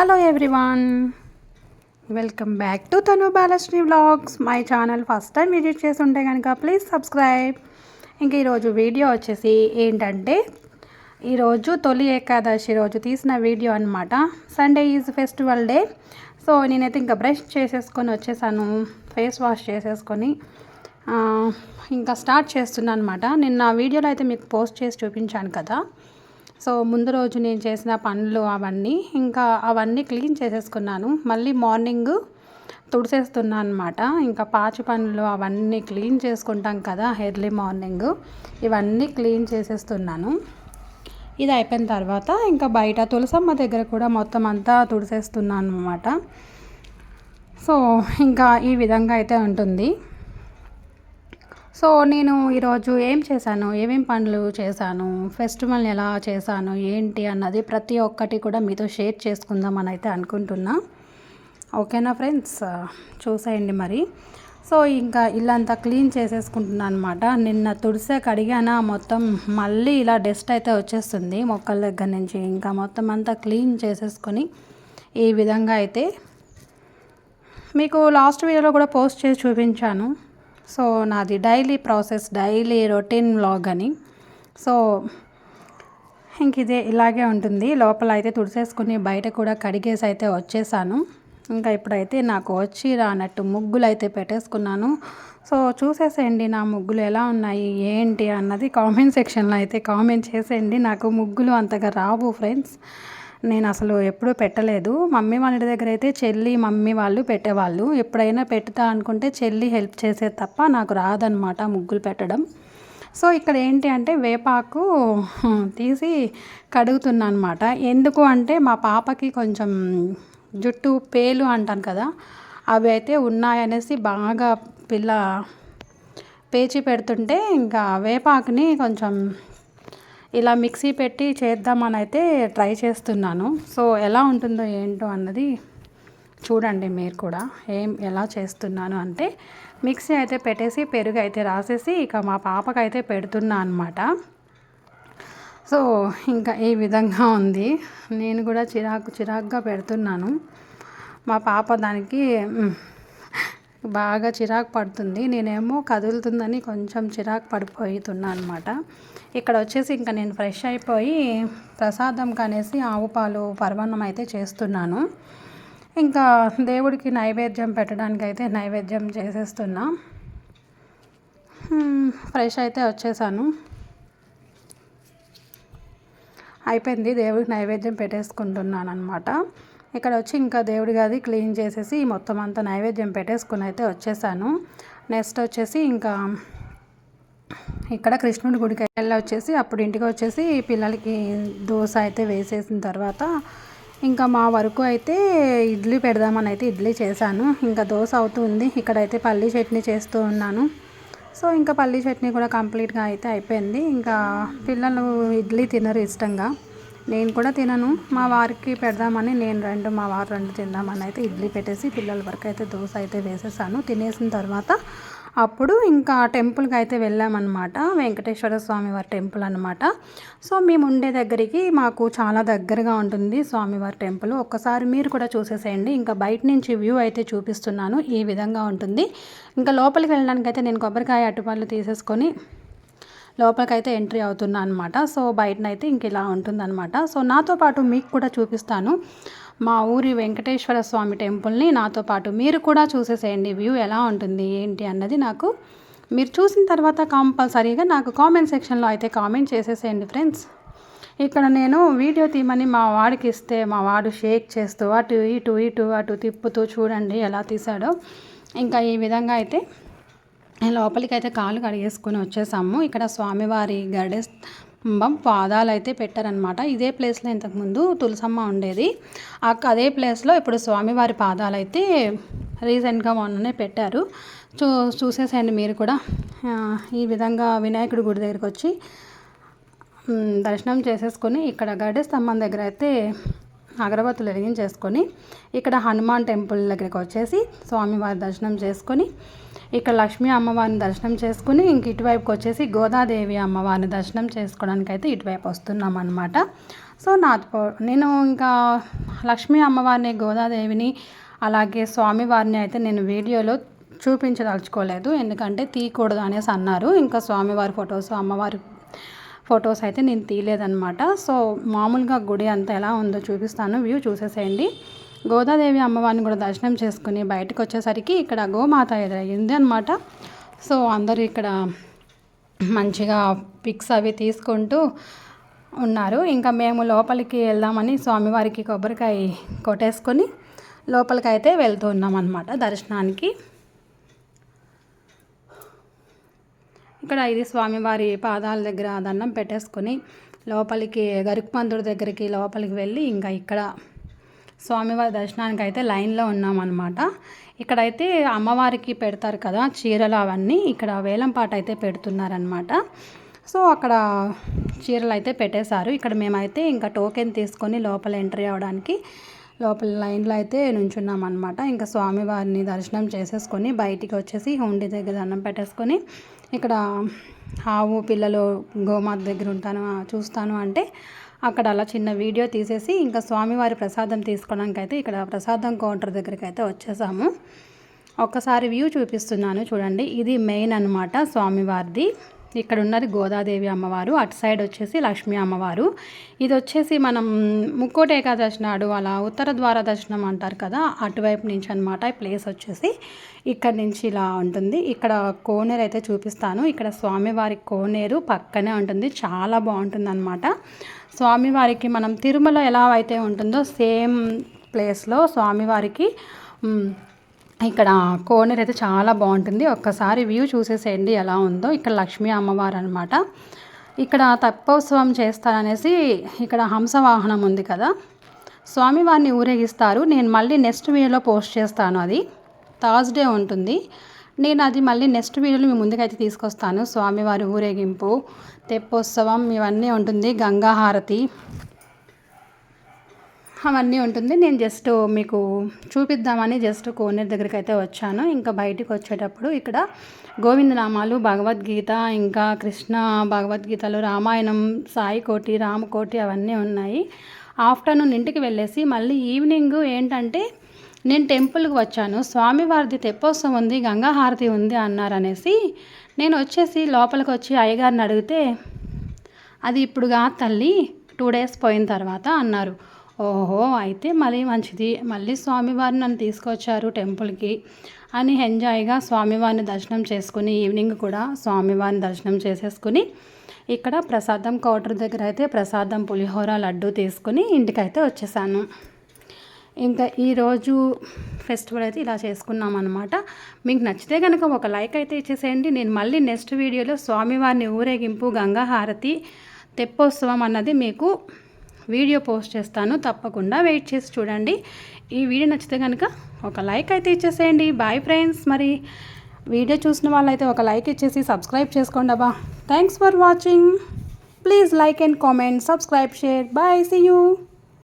Hello everyone welcome back to Tanu Balasri vlogs my channel first time visit చేసి ఉంటే కనుక please subscribe ఇంక ఈరోజు వీడియో వచ్చేసి ఏంటంటే ఈరోజు తొలి ఏకాదశి రోజు తీసిన వీడియో అనమాట Sunday is festival day so నేనైతే ఇంకా బ్రష్ చేసేసుకొని వచ్చేసాను. ఫేస్ వాష్ చేసేసుకొని ఇంకా స్టార్ట్ చేస్తున్నాను అనమాట నిన్న వీడియోలో అయితే మీకు పోస్ట్ చేసి చూపించాను కదా. సో ముందు రోజు నేను చేసిన పనులు అవన్నీ ఇంకా అవన్నీ క్లీన్ చేసేసుకున్నాను. మళ్ళీ మార్నింగ్ తుడిసేస్తున్నాను అనమాట ఇంకా పాచి పనులు అవన్నీ క్లీన్ చేసుకుంటాం కదా ఎర్లీ మార్నింగ్. ఇవన్నీ క్లీన్ చేసేస్తున్నాను. ఇది అయిపోయిన తర్వాత ఇంకా బయట తులసమ్మ దగ్గర కూడా మొత్తం అంతా తుడిసేస్తున్నాను అనమాట సో ఇంకా ఈ విధంగా అయితే ఉంటుంది. సో నేను ఈరోజు ఏం చేశాను? ఏమేం పనులు చేశాను? ఫెస్టివల్ని ఎలా చేశాను? ఏంటి అన్నది ప్రతి ఒక్కటి కూడా మీతో షేర్ చేసుకుందామని అయితే అనుకుంటున్నా. ఓకేనా ఫ్రెండ్స్? చూసేయండి మరి. సో ఇంకా ఇల్లంతా క్లీన్ చేసేసుకుంటున్నాను అనమాట నిన్న తుడిసే కడిగానా మొత్తం మళ్ళీ ఇలా డస్ట్ అయితే వచ్చేస్తుంది మొక్కల దగ్గర నుంచి. ఇంకా మొత్తం అంతా క్లీన్ చేసేసుకొని ఈ విధంగా అయితే మీకు లాస్ట్ వీడియోలో కూడా పోస్ట్ చేసి చూపించాను. సో నాది daily process daily routine vlog అని. సో ఇంక ఇదే ఇలాగే ఉంటుంది. లోపల అయితే తుడిసేసుకుని బయట కూడా కడిగేసి అయితే వచ్చేసాను. ఇంకా ఇప్పుడైతే నాకు వచ్చి రానట్టు ముగ్గులు అయితే పెట్టేసుకున్నాను. సో చూసేసేయండి నా ముగ్గులు ఎలా ఉన్నాయి ఏంటి అన్నది కామెంట్ సెక్షన్లో అయితే కామెంట్ చేసేయండి. నాకు ముగ్గులు అంతగా రావు ఫ్రెండ్స్. నేను అసలు ఎప్పుడూ పెట్టలేదు. మమ్మీ వాళ్ళ దగ్గర అయితే చెల్లి మమ్మీ వాళ్ళు పెట్టేవాళ్ళు. ఎప్పుడైనా పెడతా అనుకుంటే చెల్లి హెల్ప్ చేసేది తప్ప నాకు రాదనమాట ముగ్గులు పెట్టడం. సో ఇక్కడ ఏంటి అంటే వేపాకు తీసి కడుగుతున్నా అనమాట ఎందుకు అంటే మా పాపకి కొంచెం జుట్టు పేలు అంటాను కదా అవి అయితే ఉన్నాయనేసి బాగా పిల్ల పేచి పెడుతుంటే ఇంకా వేపాకుని కొంచెం ఇలా మిక్సీ పెట్టి చేద్దామని అయితే ట్రై చేస్తున్నాను. సో ఎలా ఉంటుందో ఏంటో అన్నది చూడండి మీరు కూడా. ఏం ఎలా చేస్తున్నాను అంటే మిక్సీ అయితే పెట్టేసి పెరుగు అయితే రాసేసి ఇక మా పాపకైతే పెడుతున్నా అనమాట సో ఇంకా ఈ విధంగా ఉంది. నేను కూడా చిరాకు చిరాకుగా పెడుతున్నాను. మా పాప దానికి బాగా చిరాకు పడుతుంది. నేనేమో కదులుతుందని కొంచెం చిరాకు పడిపోతున్నా అనమాట ఇక్కడ వచ్చేసి ఇంకా నేను ఫ్రెష్ అయిపోయి ప్రసాదం కనేసి ఆవు పాలు పర్వణం అయితే చేస్తున్నాను. ఇంకా దేవుడికి నైవేద్యం పెట్టడానికి అయితే నైవేద్యం చేసేస్తున్నా. ఫ్రెష్ అయితే వచ్చేసాను. అయిపోయింది దేవుడికి నైవేద్యం పెట్టేసుకుంటున్నాను అనమాట ఇక్కడ వచ్చి ఇంకా దేవుడి గది క్లీన్ చేసేసి మొత్తం అంతా నైవేద్యం పెట్టేసుకుని అయితే వచ్చేసాను. నెక్స్ట్ వచ్చేసి ఇంకా ఇక్కడ కృష్ణుడి గుడికి వెళ్ళి వచ్చేసి అప్పుడు ఇంటికి వచ్చేసి పిల్లలకి దోశ అయితే వేసేసిన తర్వాత ఇంకా మా వరకు అయితే ఇడ్లీ పెడదామని అయితే ఇడ్లీ చేశాను. ఇంకా దోశ అవుతుంది ఇక్కడైతే పల్లీ చట్నీ చేస్తూ ఉన్నాను. సో ఇంకా పల్లీ చట్నీ కూడా కంప్లీట్గా అయితే అయిపోయింది. ఇంకా పిల్లలు ఇడ్లీ తినరు ఇష్టంగా. నేను కూడా తినను. మా వారికి పెడదామని నేను రెండు మా వారు రెండు తిందామని అయితే ఇడ్లీ పెట్టేసి పిల్లల వరకు అయితే దోశ అయితే వేసేసాను. తినేసిన తర్వాత అప్పుడు ఇంకా టెంపుల్కి అయితే వెళ్ళామన్నమాట. వెంకటేశ్వర స్వామి వారి టెంపుల్ అనమాట సో మేము ఉండే దగ్గరికి మాకు చాలా దగ్గరగా ఉంటుంది స్వామివారి టెంపుల్. ఒక్కసారి మీరు కూడా చూసేసేయండి. ఇంకా బయట నుంచి వ్యూ అయితే చూపిస్తున్నాను. ఈ విధంగా ఉంటుంది. ఇంకా లోపలికి వెళ్ళడానికి అయితే నేను కొబ్బరికాయ అటుపాలు తీసేసుకొని లోపలికైతే ఎంట్రీ అవుతున్నా అనమాట సో బయటనైతే ఇంక ఇలా ఉంటుందన్నమాట. సో నాతో పాటు మీకు కూడా చూపిస్తాను. మా ఊరి వెంకటేశ్వర స్వామి టెంపుల్ని నాతో పాటు మీరు కూడా చూసేసేయండి. వ్యూ ఎలా ఉంటుంది ఏంటి అన్నది నాకు మీరు చూసిన తర్వాత కంపల్సరీగా నాకు కామెంట్ సెక్షన్లో అయితే కామెంట్ చేసేసేయండి ఫ్రెండ్స్. ఇక్కడ నేను వీడియో తీయమని మా వాడికి ఇస్తే మా వాడు షేక్ చేస్తూ అటు ఇటు ఇటు అటు తిప్పుతూ చూడండి ఎలా తీసాడో. ఇంకా ఈ విధంగా అయితే లోపలికి అయితే కాలు కడిగేసుకొని వచ్చేసాము. ఇక్కడ స్వామివారి గడే పాదాలు అయితే పెట్టారనమాట ఇదే ప్లేస్లో ఇంతకుముందు తులసమ్మ ఉండేది. అక్క అదే ప్లేస్లో ఇప్పుడు స్వామివారి పాదాలు అయితే రీసెంట్గా మొన్ననే పెట్టారు. చూ చూసేసేయండి మీరు కూడా. ఈ విధంగా వినాయకుడి గుడి దగ్గరికి వచ్చి దర్శనం చేసేసుకొని ఇక్కడ గడే స్తంభం దగ్గర అయితే అగరబత్తులు వెలిగించేసుకొని ఇక్కడ హనుమాన్ టెంపుల్ దగ్గరికి వచ్చేసి స్వామివారి దర్శనం చేసుకొని ఇక్కడ లక్ష్మీ అమ్మవారిని దర్శనం చేసుకుని ఇంక ఇటువైపుకి వచ్చేసి గోదాదేవి అమ్మవారిని దర్శనం చేసుకోవడానికి అయితే ఇటువైపు వస్తున్నాం అనమాట సో నాతో నేను ఇంకా లక్ష్మీ అమ్మవారిని గోదాదేవిని అలాగే స్వామివారిని అయితే నేను వీడియోలో చూపించదలుచుకోలేదు. ఎందుకంటే తీయకూడదు అనేసి అన్నారు. ఇంకా స్వామివారి ఫొటోస్ అమ్మవారి ఫొటోస్ అయితే నేను తీయలేదనమాట సో మామూలుగా గుడి అంతా ఎలా ఉందో చూపిస్తాను. వ్యూ చూసేసేయండి. గోదాదేవి అమ్మవారిని కూడా దర్శనం చేసుకుని బయటకు వచ్చేసరికి ఇక్కడ గోమాత ఎదురయ్యింది అనమాట సో అందరూ ఇక్కడ మంచిగా పిక్స్ అవి తీసుకుంటూ ఉన్నారు. ఇంకా మేము లోపలికి వెళ్దామని స్వామివారికి కొబ్బరికాయ కొట్టేసుకొని లోపలికి అయితే వెళ్తూ ఉన్నాం అనమాట దర్శనానికి. ఇక్కడ ఇది స్వామివారి పాదాల దగ్గర దండం పెట్టేసుకొని లోపలికి గరుకుపంతుడి దగ్గరికి లోపలికి వెళ్ళి ఇంకా ఇక్కడ స్వామివారి దర్శనానికి అయితే లైన్లో ఉన్నామన్నమాట. ఇక్కడైతే అమ్మవారికి పెడతారు కదా చీరలు అవన్నీ. ఇక్కడ వేలంపాట అయితే పెడుతున్నారనమాట సో అక్కడ చీరలు అయితే పెట్టేశారు. ఇక్కడ మేమైతే ఇంకా టోకెన్ తీసుకొని లోపల ఎంట్రీ అవ్వడానికి లోపల లైన్లో అయితే నుంచున్నాం అనమాట ఇంకా స్వామివారిని దర్శనం చేసేసుకొని బయటికి వచ్చేసి హుండీ దగ్గర దండం పెట్టేసుకొని ఇక్కడ ఆవు పిల్లలు గోమాత దగ్గర ఉంటాను చూస్తాను అంటే అక్కడ అలా చిన్న వీడియో తీసేసి ఇంకా స్వామివారి ప్రసాదం తీసుకోవడానికి అయితే ఇక్కడ ప్రసాదం కౌంటర్ దగ్గరికి అయితే వచ్చేసాము. ఒక్కసారి వ్యూ చూపిస్తున్నాను చూడండి ఇది మెయిన్ అనమాట స్వామివారిది. ఇక్కడ ఉన్నది గోదాదేవి అమ్మవారు. అటు సైడ్ వచ్చేసి లక్ష్మీ అమ్మవారు. ఇది వచ్చేసి మనం ముక్కోటి ఏకాదశి నాడు అలా ఉత్తర ద్వార దర్శనం అంటారు కదా అటువైపు నుంచి అనమాట ఈ ప్లేస్ వచ్చేసి. ఇక్కడ నుంచి ఇలా ఉంటుంది. ఇక్కడ కోనేరు అయితే చూపిస్తాను. ఇక్కడ స్వామివారి కోనేరు పక్కనే ఉంటుంది. చాలా బాగుంటుంది అనమాట స్వామివారికి మనం తిరుమల ఎలా అయితే ఉంటుందో సేమ్ ప్లేస్లో స్వామివారికి ఇక్కడ కోనేరు అయితే చాలా బాగుంటుంది. ఒక్కసారి వ్యూ చూసేసేయండి ఎలా ఉందో. ఇక్కడ లక్ష్మీ అమ్మవారు అనమాట ఇక్కడ తప్పోత్సవం చేస్తారనేసి ఇక్కడ హంసవాహనం ఉంది కదా. స్వామివారిని ఊరేగిస్తారు. నేను మళ్ళీ నెక్స్ట్ వీడియోలో పోస్ట్ చేస్తాను అది. థర్స్డే ఉంటుంది. నేను అది మళ్ళీ నెక్స్ట్ వీడియోలో మీ ముందుకైతే తీసుకొస్తాను. స్వామివారి ఊరేగింపు తెప్పోత్సవం ఇవన్నీ ఉంటుంది. గంగాహారతి అవన్నీ ఉంటుంది. నేను జస్ట్ మీకు చూపిద్దామని జస్ట్ కోనేరు దగ్గరికి అయితే వచ్చాను. ఇంకా బయటికి వచ్చేటప్పుడు ఇక్కడ గోవిందనామాలు భగవద్గీత ఇంకా కృష్ణ భగవద్గీతలు రామాయణం సాయి కోటి రామకోటి అవన్నీ ఉన్నాయి. ఆఫ్టర్నూన్ ఇంటికి వెళ్ళేసి మళ్ళీ ఈవినింగ్ ఏంటంటే నేను టెంపుల్కి వచ్చాను. స్వామివారిది తెప్పోత్సవం ఉంది గంగాహారతి ఉంది అన్నారనేసి నేను వచ్చేసి లోపలికి వచ్చి అయ్యగారిని అడిగితే అది ఇప్పుడుగా తల్లి టూ డేస్ పోయిన తర్వాత అన్నారు. ఓహో అయితే మళ్ళీ మంచిది. మళ్ళీ స్వామివారిని నన్ను తీసుకొచ్చారు టెంపుల్కి అని ఎంజాయ్గా స్వామివారిని దర్శనం చేసుకుని ఈవినింగ్ కూడా స్వామివారిని దర్శనం చేసేసుకుని ఇక్కడ ప్రసాదం కౌంటర్ దగ్గర అయితే ప్రసాదం పులిహోర లడ్డు తీసుకుని ఇంటికైతే వచ్చేసాను. ఇంకా ఈరోజు ఫెస్టివల్ అయితే ఇలా చేసుకున్నాం అనమాట మీకు నచ్చితే కనుక ఒక లైక్ అయితే ఇచ్చేసేయండి. నేను మళ్ళీ నెక్స్ట్ వీడియోలో స్వామివారిని ఊరేగింపు గంగా హారతి తెప్పోత్సవం అన్నది మీకు వీడియో పోస్ట్ చేస్తాను తప్పకుండా వెయిట్ చేసి చూడండి. ఈ వీడియో నచ్చితే కనుక ఒక లైక్ అయితే ఇచ్చేసేయండి. బాయ్ ఫ్రెండ్స్ మరి వీడియో చూసిన వాళ్ళైతే ఒక లైక్ ఇచ్చేసి సబ్స్క్రైబ్ చేసుకోండి అబ్బా. Thanks for watching please like and comment subscribe share bye see you